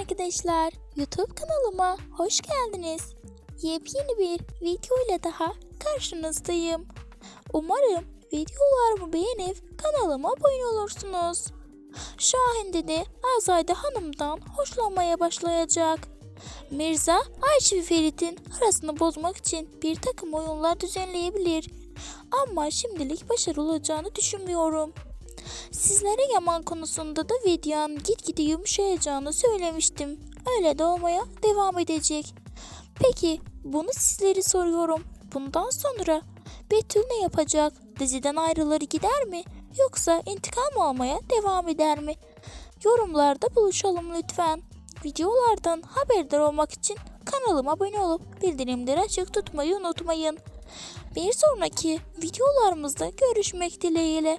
arkadaşlar, YouTube kanalıma hoş geldiniz. Yepyeni bir video ile daha karşınızdayım. Umarım videolarımı beğenip kanalıma abone olursunuz. Şahin dedi Azayda Hanım'dan hoşlanmaya başlayacak. Mirza, Ayşe ve Ferit'in arasını bozmak için bir takım oyunlar düzenleyebilir. Ama şimdilik başarılı olacağını düşünmüyorum. Sizlere Yaman konusunda da videonun gitgide yumuşayacağını söylemiştim. Öyle de olmaya devam edecek. Peki bunu sizlere soruyorum. Bundan sonra Betül ne yapacak? Diziden ayrılır gider mi? Yoksa intikam almaya devam eder mi? Yorumlarda buluşalım lütfen. Videolardan haberdar olmak için kanalıma abone olup bildirimleri açık tutmayı unutmayın. Bir sonraki videolarımızda görüşmek dileğiyle.